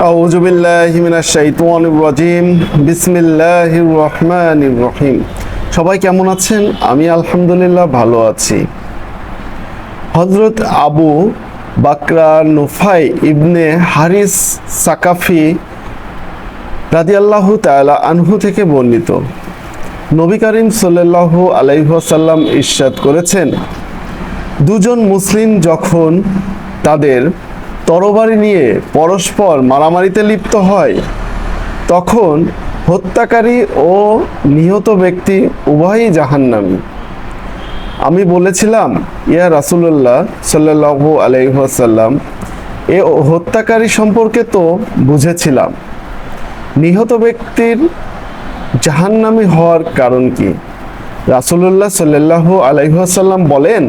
أعوذ بالله من الشيطان الرجيم بسم الله الرحمن الرحيم সবাই কেমন আছেন আমি আলহামদুলিল্লাহ ভালো আছি হজরত আবু বাকরা নুফাই ইবনে হারিস সাকাফি রাদিয়াল্লাহু তাআলা আনহু থেকে বর্ণিত নবী করিম সাল্লাল্লাহু আলাইহি ওয়াসাল্লাম ইরশাদ করেছেন দুজন মুসলিম যখন তাদের তরবারি নিয়ে পরস্পর মারামারিতে লিপ্ত হয়, তখন হত্যাকারী ও নিহত ব্যক্তি উভয়ই জাহান্নামী। আমি বলেছিলাম, ইয়া রাসুল্লাহ সাল্লাহু আলাইসাল্লাম এ হত্যাকারী সম্পর্কে তো বুঝেছিলাম। নিহত ব্যক্তির জাহান্নামী হওয়ার কারণ কি? রাসুল্লাহ সাল্লাহু আলাইসাল্লাম বলেন,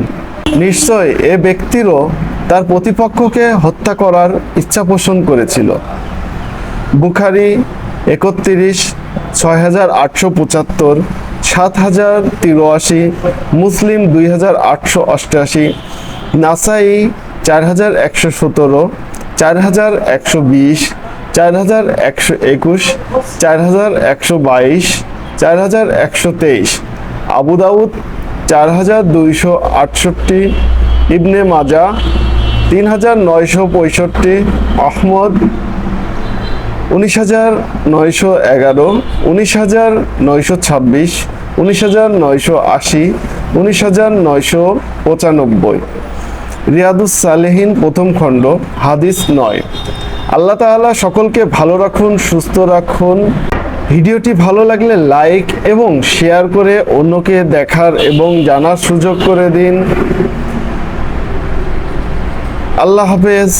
নিশ্চয় এ ব্যক্তিরও তার প্রতিপক্ষকে হত্যা করার ইচ্ছা পোষণ করেছিল। বুখারি একত্রিশ ছয় হাজার আটশো পঁচাত্তর সাত হাজার তিরাশি মুসলিম দুই হাজার আটশো অষ্টআশি, নাসাই চার হাজার একশো সতেরো চার হাজার একশো বিশ চার হাজার একশো একুশ চার হাজার একশো বাইশ চার হাজার একশো তেইশ, আবু দাউদ চার হাজার দুইশো আটষট্টি, ইবনে মাজা তিন হাজার নয়শো পঁয়ষট্টি, আহমদ উনিশ হাজার নয়শো এগারো উনিশ হাজার নয়শো ছাব্বিশ উনিশ হাজার নয়শো আশি উনিশ হাজার নয়শো পঁচানব্বই। রিয়াদুস সালেহিন প্রথম খণ্ড, হাদিস নয়। আল্লাহ তাআলা সকলকে ভালো রাখুন, সুস্থ রাখুন। ভিডিওটি ভালো লাগলে লাইক এবং শেয়ার করে অন্যকে দেখার এবং জানার সুযোগ করে দিন। আল্লাহ হাফেজ।